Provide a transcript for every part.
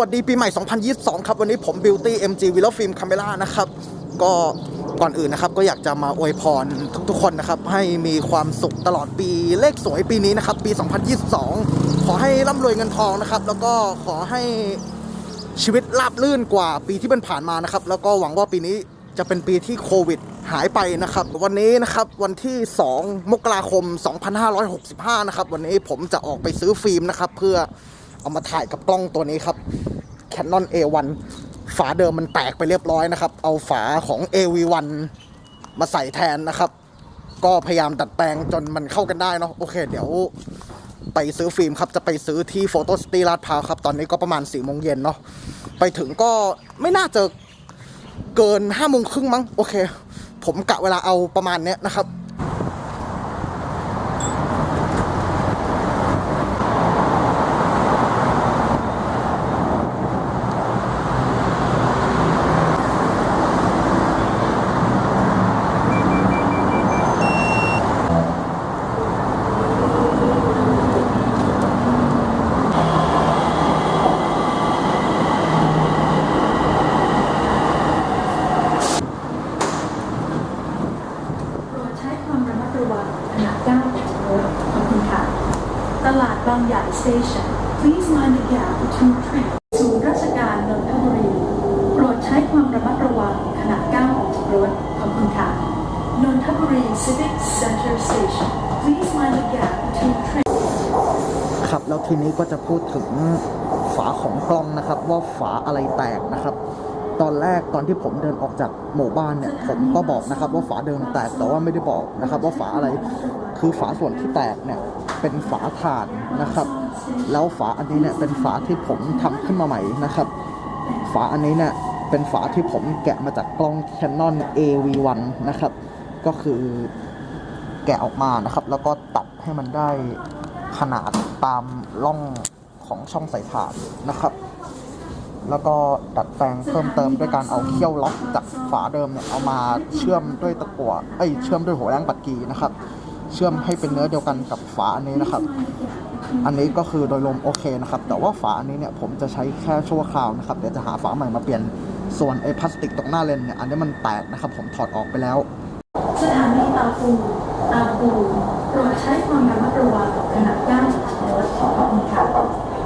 วัสดีปีใหม่ 2022 ครับ วันนี้ผม Beauty MG v i l o Film Camera นะครับ ก็ก่อนอื่นนะครับ ก็อยากจะมาอวยพรทุกๆคนนะครับ ให้มีความสุขตลอดปีเลขสวยปีนี้นะครับ ปี 2022 ขอให้ร่ำรวยเงินทองนะครับ แล้วก็ขอให้ชีวิตราบลื่นกว่าปีที่มันผ่านมานะครับ แล้วก็หวังว่าปีนี้จะเป็นปีที่โควิดหายไปนะครับ วันนี้นะครับวันที่ 2 มกราคม 2565 นะครับ วันนี้ผมจะออกไปซื้อฟิล์มนะครับ เพื่อเอามาถ่ายกับกล้องตัวนี้ครับ Canon A1 ฝาเดิมมันแตกไปเรียบร้อยนะครับ เอาฝาของ AV1 มาใส่แทนนะครับ ก็พยายามดัดแปลงจนมันเข้ากันได้เนาะโอเค เดี๋ยวไปซื้อฟิล์มครับ จะไปซื้อที่โฟโต้สตีลาดพร้าวครับ ตอนนี้ก็ประมาณ4ี่โมงเย็นเนาะไปถึงก็ไม่น่าจะเกิน5้าโมงครึ่งมั้งโอเค ผมกะเวลาเอาประมาณเนี้ยนะครับ โปรดใช้ความระมัดระวัง ขณะก้าวออกจากรถขอบคุณค่ะ ตลาดบางใหญ่ Station Please mind the gap between train ศูนย์ราชการนนทบุรี โปรดใช้ความระมัดระวังขณะก้าวออกจากรถ ขอบคุณค่ะ นนทบุรี Civic Center Station Please mind the gap between train ครับ แล้วทีนี้ก็จะพูดถึงฝาของกล้องนะครับ ว่าฝาอะไรแตกนะครับตอนแรกตอนที่ผมเดินออกจากหมู่บ้านเนี่ยผมก็บอกนะครับว่าฝาเดิมแตกแต่ว่าไม่ได้บอกนะครับ ว่าฝาอะไร คือฝาส่วนที่แตกเนี่ยเป็นฝาถ่านนะครับ แล้วฝาอันนี้เนี่ยเป็นฝาที่ผมทำขึ้นมาใหม่นะครับ ฝาอันนี้เนี่ยเป็นฝาที่ผมแกะมาจากกล้อง Canon AV1 นะครับ ก็คือแกะออกมานะครับ แล้วก็ตัดให้มันได้ขนาดตามร่องของช่องใส่ถ่านนะครับ แล้วก็ดัดแปลงเพิ่มเติมด้วยการเอาเขี้ยวล็อกจากฝาเดิมเนี่ยเอามาเชื่อมด้วยตะกั่วเอ้ยเชื่อมด้วยหัวแรงบัดกีนะครับ เชื่อมให้เป็นเนื้อเดียวกันกับฝาอันนี้นะครับ อันนี้ก็คือโดยรวมโอเคนะครับ แต่ว่าฝาอันนี้เนี่ยผมจะใช้แค่ชั่วคราวนะครับ เดี๋ยวจะหาฝาใหม่มาเปลี่ยน ส่วนไอ้พลาสติกตรงหน้าเลนเนี่ยอันนี้มันแตกนะครับ ผมถอดออกไปแล้วสถานีเตาปูนเตาปูนโปรดใช้ความระมัดระวังขณะก้าวออกจากรถขอบคุณค่ะ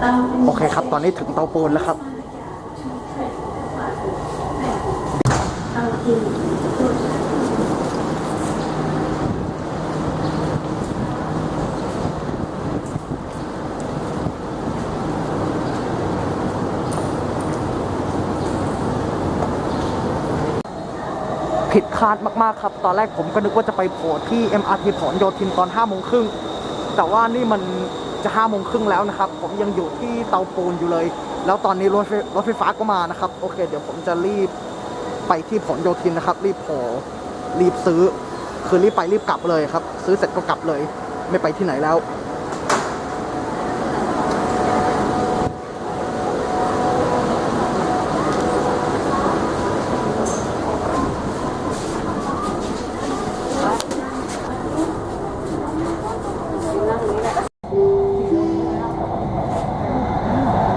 เตาปูนโอเคครับ ตอนนี้ถึงเตาปูนแล้วครับเตาปูนโปรดใช้ ผิดคาดมากๆครับ ตอนแรกผมก็นึกว่าจะไปโผล่ที่ MRT ผลโยธินตอน5โมงครึ่งแต่ว่านี่มันจะ5โมงครึ่งแล้วนะครับ ผมยังอยู่ที่เตาปูนอยู่เลย แล้วตอนนี้รถไฟรถไฟฟ้าก็มานะครับ โอเค เดี๋ยวผมจะรีบไปที่ผลโยธินนะครับ รีบโผล่รีบซื้อ คือรีบไปรีบกลับเลยครับ ซื้อเสร็จก็กลับเลย ไม่ไปที่ไหนแล้ว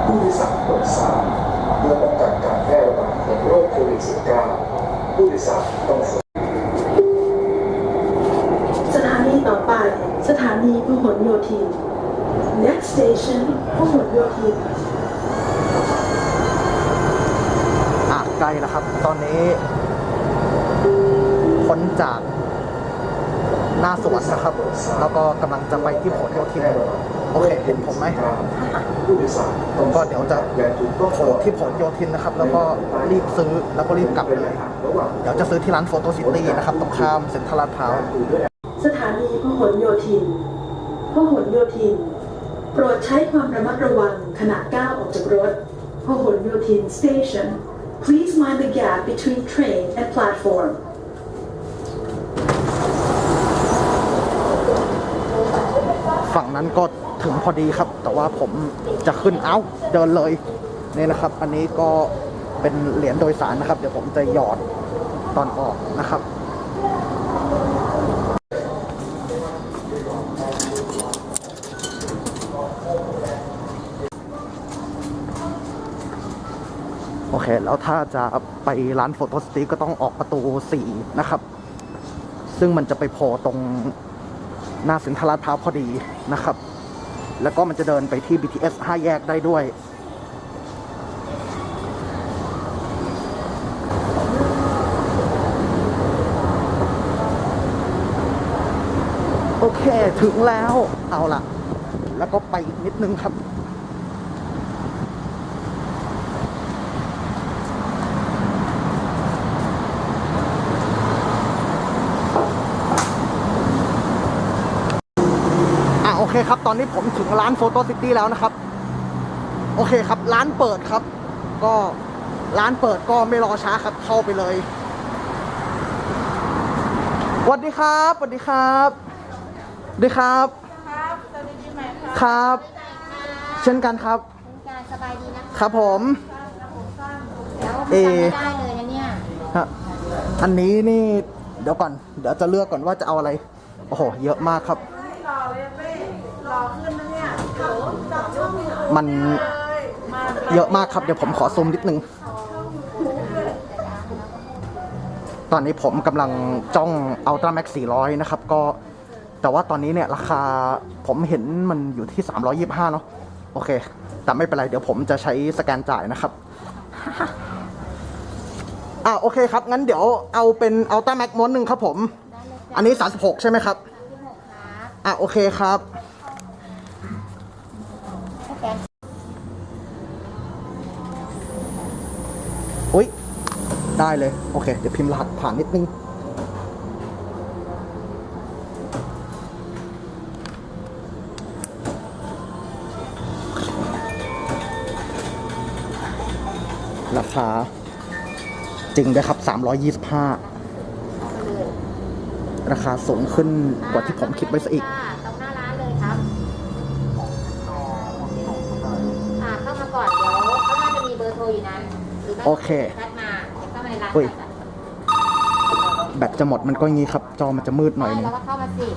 ผู้โดยสารโปรดทราบเพื่อป้องกันการแพร่ระบาดของโรคโควิด -19 ผู้โดยสารต้องสวม สถานีต่อไป สถานี พหลโยธิน next station พหลโยธินอะใกล้แล้วครับ ตอนนี้พ้นจากหน้าสวนนะครับ แล้วก็กำลังจะไปที่ผลโยธินโอเคเห็นผมไหมอะผู้โดยสารต้องก็เดี๋ยวจะอย่างถูกต้องโผล่ที่ผลโยธินนะครับ แล้วก็รีบซื้อแล้วก็รีบกลับเลยระหว่างเดี๋ยวจะซื้อที่ร้านโฟโตซิตี้นะครับ ตรงข้ามเซ็นทรัลลาดพร้าวสถานีพหลโยธิน พหลโยธิน โปรดใช้ความระมัดระวังขณะก้าวออกจากรถพหลโยธิน station please mind the gap between train and platform ฝั่งนั้นก็ถึงพอดีครับ แต่ว่าผมจะขึ้นเอ้าเดินเลยนี่นะครับ อันนี้ก็เป็นเหรียญโดยสารนะครับ เดี๋ยวผมจะหยอดตอนออกนะครับ เคแล้วถ้าจะไปร้านโฟโต้สติก็ต้องออกประตู 4 นะครับ ซึ่งมันจะไปโผล่ตรงหน้าสินทรัลพร้าวพอดีนะครับ แล้วก็มันจะเดินไปที่ BTS 5 แยกได้ด้วยโอเค ถึงแล้วเอาล่ะแล้วก็ไปอีกนิดนึงครับ อะโอ เคครับ ตอนนี้ผมถึงร้านโฟโต้ซิตี้แล้วนะครับ โอเคครับ ร้านเปิดครับ ก็ร้านเปิดก็ไม่รอช้าครับ เข้าไปเลยสวัสดีครับสวัสดีครับสวัสดีครับ ครับสวัสดีปีใหม่ครับครับ เช่นกันครับการสบายดีนะคะครับผมแล้วเอ่จำอไม่ได้เลยนะเนี่ย ฮะอันนี้นี่เดี๋ยวก่อน เดี๋ยวจะเลือกก่อนว่าจะเอาอะไร โอ้โห เยอะมากครับ มันเยอะมากครับ เดี๋ยวผมขอซูมนิดนึง ตอนนี้ผมกำลังจ้อง Ultra Max 400 นะครับ ก็แต่ว่าตอนนี้เนี่ยราคาผมเห็นมันอยู่ที่ 325 เนาะโอเค แต่ไม่เป็นไร เดี๋ยวผมจะใช้สแกนจ่ายนะครับอ่าโอเคครับ งั้นเดี๋ยวเอาเป็น Ultra Max ม้วนหนึ่งครับผม อันนี้ 36 ใช่ไหมครับอะโอเคครับ ได้เลย โอเค เดี๋ยวพิมพ์รหัสผ่านนิดนึง ราคา จริงด้วยครับ 325 ราคาสูงขึ้นกว่าที่ผมคิดไว้ซะอีกค่ะตรงหน้าร้านเลยครับอ่าเข้ามาก่อนเดี๋ยวข้างหน้าจะมีเบอร์โทรอยู่นั้นหรือไม่โอเคแชทมา ร้านอุ้ยจัดแบตจะหมดมันก็อย่างนี้ครับ จอมันจะมืดหน่อยใช่นึง แล้วก็เข้ามาสิ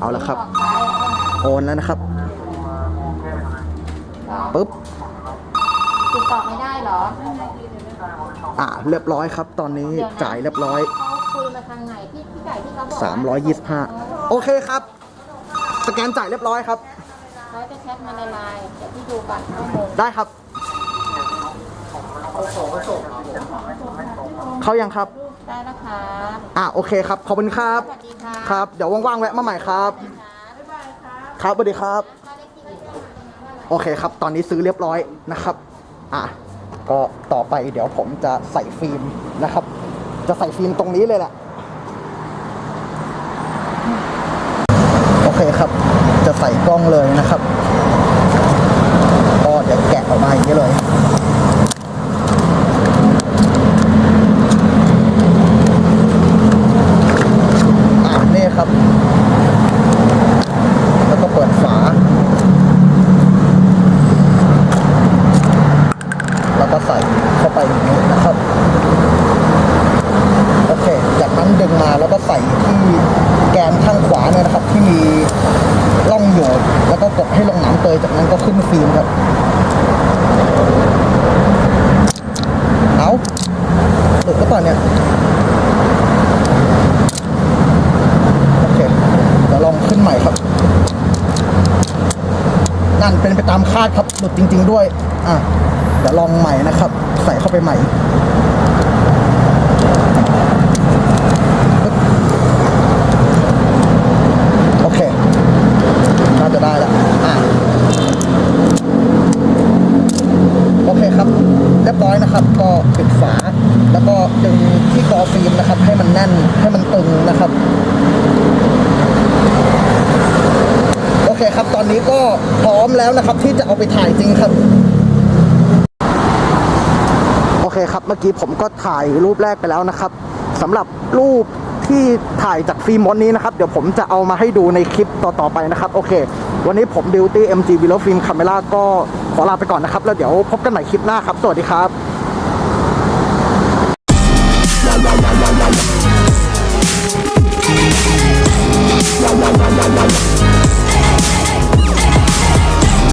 เอาละครับออกซ้ายเข้ามาโอนแล้วนะครับต่อปุ๊บ ติดต่อไม่ได้เหรออ่า เรียบร้อยครับ ตอนนี้จ่ายเรียบร้อย เขาคุยมาทางไหนพี่พี่ไก่ที่เขาบอก325 โอเคครับ สแกนจ่ายเรียบร้อยครับเขาจะแชทมาในไลน์เดี๋ยวพี่ดูก่อนข้อมูลได้ครับ เขายังครับ ได้แล้วครับอ่าโอเคครับ ขอบคุณครับ สวัสดีค่ะครับ เดี๋ยวว่างๆแวะมาใหม่ครับครับสวัสดีครับโอเคครับ ตอนนี้ซื้อเรียบร้อยนะครับ อะ ก็ต่อไปเดี๋ยวผมจะใส่ฟิล์มนะครับ จะใส่ฟิล์มตรงนี้เลยแหละ โอเคครับ จะใส่กล้องเลยนะครับ ก็เดี๋ยวแกะออกมาอย่างนี้เลย อ่านี่ครับ แล้วก็เปิดฝา แล้วก็ใส่เข้าไปอย่างนี้นะครับ โอเค จากนั้นดึงมาแล้วก็ใส่ที่แกนข้างขวาเนี่ยนะครับ ที่มีร่องอยู่ แล้วก็กดให้ลงหนัง เตยจากนั้นก็ขึ้นฟิล์มครับ เอาตึกก็ต่อนเนี่ยโอเคเดี๋ยวลองขึ้นใหม่ครับ นั่นเป็นไปตามคาดครับหลุดจริง ๆ ด้วย อะเดี๋ยวลองใหม่นะครับ ใส่เข้าไปใหม่ปึ๊บโอเค น่าจะได้แล้ว อะ โอเคครับ เรียบร้อยนะครับ ก็ปิดฝา แล้วก็ดึงที่กอฟิล์ม นะครับ ให้มันแน่นให้มันตึงนะครับ โอเคครับตอนนี้ก็พร้อมแล้วนะครับ ที่จะเอาไปถ่ายจริงครับ โอเคครับเมื่อกี้ผมก็ถ่ายรูปแรกไปแล้วนะครับสำหรับรูปที่ถ่ายจากฟิล์มมอนนี้นะครับ เดี๋ยวผมจะเอามาให้ดูในคลิปต่อ ๆ ไปนะครับ โอเค วันนี้ผม Beauty MG v i l o Film Camera ก็ขอลาไปก่อนนะครับ แล้วเดี๋ยวพบกันใหม่คลิปหน้าครับ สวัสดีครับ